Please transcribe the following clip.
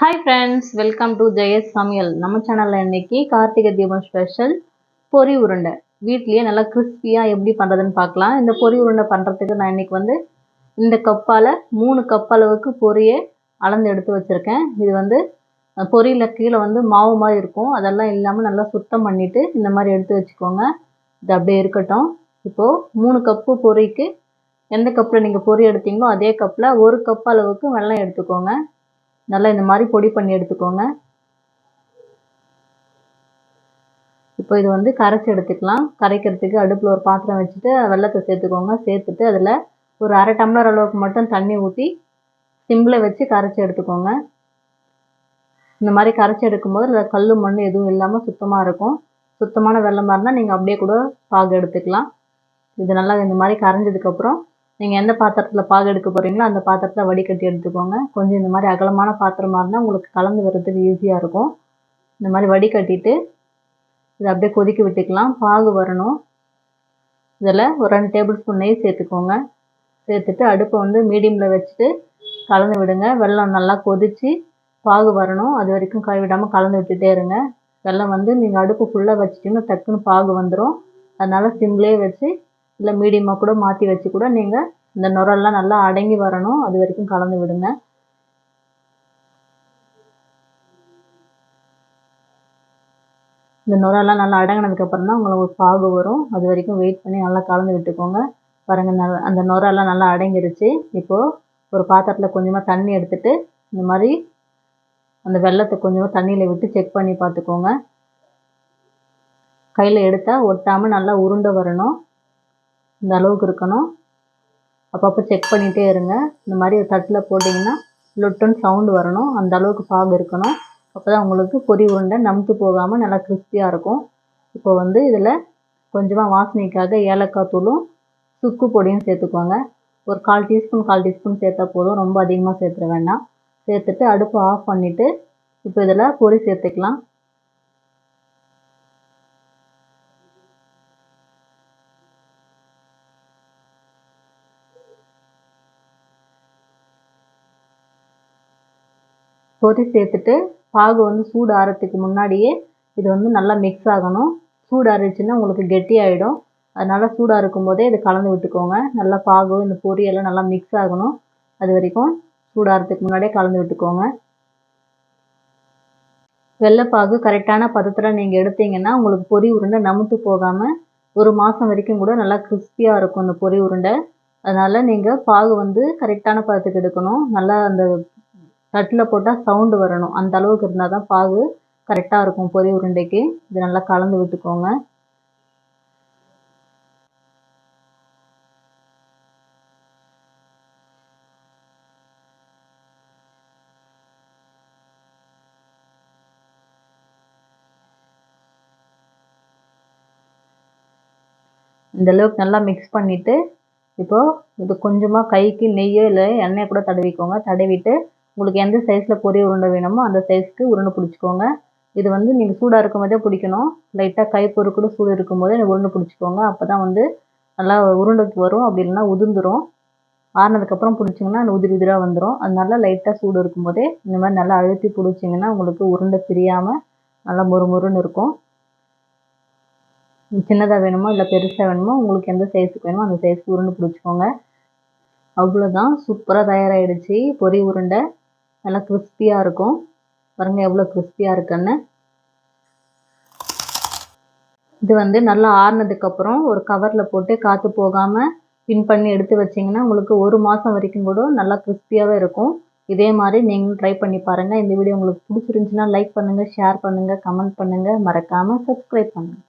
Hi friends welcome to Jaya's சமையல். நம்ம சேனலில் இன்றைக்கி கார்த்திகை தீபம் ஸ்பெஷல் பொரி உருண்டை. வீட்லேயே நல்லா கிறிஸ்பியாக எப்படி பண்ணுறதுன்னு பார்க்கலாம். இந்த பொரி உருண்டை பண்ணுறதுக்கு நான் இன்னைக்கு வந்து இந்த கப்பால் மூணு கப் அளவுக்கு பொரியை அளந்து எடுத்து வச்சுருக்கேன். இது வந்து பொரியில் கீழே வந்து மாவு மாதிரி இருக்கும். அதெல்லாம் இல்லாமல் நல்லா சுத்தம் பண்ணிவிட்டு இந்த மாதிரி எடுத்து வச்சுக்கோங்க. இது அப்படியே இருக்கட்டும். இப்போது மூணு கப்பு பொரிக்கு எந்த கப்பில் நீங்கள் பொரி எடுத்தீங்களோ அதே கப்பில் ஒரு கப் அளவுக்கு வெள்ளம் எடுத்துக்கோங்க. நல்லா இந்த மாதிரி பொடி பண்ணி எடுத்துக்கோங்க. இப்போ இது வந்து கரைச்சி எடுத்துக்கலாம். கரைக்கிறதுக்கு அடுப்பில் ஒரு பாத்திரம் வச்சுட்டு வெள்ளத்தை சேர்த்துக்கோங்க. சேர்த்துட்டு அதில் ஒரு அரை டம்ளர் அளவுக்கு மட்டும் தண்ணி ஊற்றி சிம்மில் வச்சு கரைச்சி எடுத்துக்கோங்க. இந்த மாதிரி கரைச்சி எடுக்கும்போது அதில் கல் மண் எதுவும் இல்லாமல் சுத்தமாக இருக்கும். சுத்தமான வெள்ளமாக இருந்தால் நீங்கள் அப்படியே கூட பாகு எடுத்துக்கலாம். இது நல்லா இந்த மாதிரி கரைஞ்சதுக்கப்புறம் நீங்கள் எந்த பாத்திரத்தில் பாகு எடுக்க போகிறீங்களோ அந்த பாத்திரத்தில் வடிகட்டி எடுத்துக்கோங்க. கொஞ்சம் இந்த மாதிரி அகலமான பாத்திரமாக இருந்தால் உங்களுக்கு கலந்து வர்றதுக்கு ஈஸியாக இருக்கும். இந்த மாதிரி வடிகட்டிட்டு இதை அப்படியே கொதிக்க விட்டுக்கலாம். பாகு வரணும். இதில் ஒரு ரெண்டு டேபிள் ஸ்பூன் நெய் சேர்த்துக்கோங்க. சேர்த்துட்டு அடுப்பை வந்து மீடியமில் வச்சுட்டு கலந்து விடுங்க. வெள்ளம் நல்லா கொதித்து பாகு வரணும். அது வரைக்கும் கை விடாமல் கலந்து விட்டுட்டே இருங்க. வெள்ளம் வந்து நீங்கள் அடுப்பு ஃபுல்லாக வச்சிட்டிங்கன்னா டக்குன்னு பாகு வந்துடும் அதனால சிம்லேயே வச்சு இல்லை மீடியமாக கூட மாற்றி வச்சு கூட நீங்கள் இந்த நுரெல்லாம் நல்லா அடங்கி வரணும். அது வரைக்கும் கலந்து விடுங்க. இந்த நுரெல்லாம் நல்லா அடங்கினதுக்கப்புறம் தான் உங்களுக்கு பாகு வரும். அது வரைக்கும் வெயிட் பண்ணி நல்லா கலந்து விட்டுக்கோங்க. பாருங்கள் நல்ல அந்த நுரெல்லாம் நல்லா அடங்கிருச்சு. இப்போது ஒரு பாத்திரத்தில் கொஞ்சமாக தண்ணி எடுத்துகிட்டு இந்த மாதிரி அந்த வெள்ளத்தை கொஞ்சமாக தண்ணியில் விட்டு செக் பண்ணி பார்த்துக்கோங்க. கையில் எடுத்தால் ஒட்டாமல் நல்லா உருண்டை வரணும். இந்த அளவுக்கு இருக்கணும். அப்பப்போ செக் பண்ணிகிட்டே இருங்க. இந்த மாதிரி ஒரு தட்டில் போட்டிங்கன்னா லொட்டுன்னு சவுண்டு வரணும். அந்த அளவுக்கு பாகு இருக்கணும். அப்போ தான் உங்களுக்கு பொரி உருண்டை நமுத்து போகாமல் நல்லா கிறிஸ்பியாக இருக்கும். இப்போ வந்து இதில் கொஞ்சமாக வாசனைக்காக ஏலக்காய் தூளும் சுக்கு பொடியும் சேர்த்துக்கோங்க. ஒரு கால் டீஸ்பூன் கால் டீஸ்பூன் சேர்த்தா போதும். ரொம்ப அதிகமாக சேர்த்துட வேண்டாம். சேர்த்துட்டு அடுப்பை ஆஃப் பண்ணிவிட்டு இப்போ இதில் பொரி சேர்த்துக்கலாம். பொரி சேர்த்துட்டு பாகு வந்து சூடு ஆறத்துக்கு முன்னாடியே இது வந்து நல்லா மிக்ஸ் ஆகணும். சூடு ஆறிடுச்சுன்னா உங்களுக்கு கெட்டியாயிடும். அதனால் சூடாக இருக்கும்போதே இது கலந்து விட்டுக்கோங்க. நல்லா பாகு இந்த பொரியெல்லாம் நல்லா மிக்ஸ் ஆகணும். அது வரைக்கும் சூடாகிறதுக்கு முன்னாடியே கலந்து விட்டுக்கோங்க. வெள்ளைப்பாகு கரெக்டான பதத்தில் நீங்கள் எடுத்தீங்கன்னா உங்களுக்கு பொரி உருண்டை நமுத்து போகாமல் ஒரு மாதம் வரைக்கும் கூட நல்லா கிறிஸ்பியாக இருக்கும் இந்த பொரி உருண்டை. அதனால் நீங்கள் பாகு வந்து கரெக்டான பதத்துக்கு எடுக்கணும். நல்லா அந்த தட்டில் போட்டால் சவுண்டு வரணும். அந்த அளவுக்கு இருந்தால் தான் பாகு கரெக்டாக இருக்கும். பொரி உருண்டைக்கு. இது நல்லா கலந்து விட்டுக்கோங்க. இந்த அளவுக்கு நல்லா மிக்ஸ் பண்ணிவிட்டு இப்போது இது கொஞ்சமாக கைக்கு நெய்யோ இல்லை எண்ணெய் கூட தடவிக்கோங்க. தடவிட்டு உங்களுக்கு எந்த சைஸில் பொரிய உருண்டை வேணுமோ அந்த சைஸ்க்கு உருண்டை பிடிச்சிக்கோங்க. இது வந்து நீங்கள் சூடாக இருக்கும் போதே பிடிக்கணும். லைட்டாக கை பொறு கூட சூடு இருக்கும் போதே உருண்டை பிடிச்சிக்கோங்க. அப்போ தான் வந்து நல்லா உருண்டைக்கு வரும். அப்படி இல்லைன்னா உதிர்ந்துடும் ஆறினதுக்கப்புறம் பிடிச்சிங்கன்னா அந்த உதிரி உதிராக வந்துடும் அதனால லைட்டாக சூடு இருக்கும்போதே இந்த மாதிரி நல்லா அழுத்தி பிடிச்சிங்கன்னா உங்களுக்கு உருண்டை பிரியாமல் நல்லா மொறு மொறுன்னு இருக்கும். சின்னதாக வேணுமோ இல்லை பெருசாக வேணுமோ உங்களுக்கு எந்த சைஸுக்கு வேணுமோ அந்த சைஸ்க்கு உருண்டை பிடிச்சிக்கோங்க. அவ்வளோதான் சூப்பராக தயாராகிடுச்சு பொரி உருண்டை. நல்லா கிறிஸ்பியாக இருக்கும். பாருங்கள் எவ்வளோ கிறிஸ்பியாக இருக்குன்னு. இது வந்து நல்லா ஆறுனதுக்கப்புறம் ஒரு கவரில் போட்டு காற்று போகாமல் பின் பண்ணி எடுத்து வச்சிங்கன்னா உங்களுக்கு ஒரு மாதம் வரைக்கும் கூட நல்லா கிறிஸ்பியாகவே இருக்கும். இதே மாதிரி நீங்களும் ட்ரை பண்ணி பாருங்கள் இந்த வீடியோ உங்களுக்கு பிடிச்சிருந்துச்சுன்னா லைக் பண்ணுங்கள் ஷேர் பண்ணுங்கள் கமெண்ட் பண்ணுங்கள் மறக்காமல் சப்ஸ்கிரைப் பண்ணுங்கள்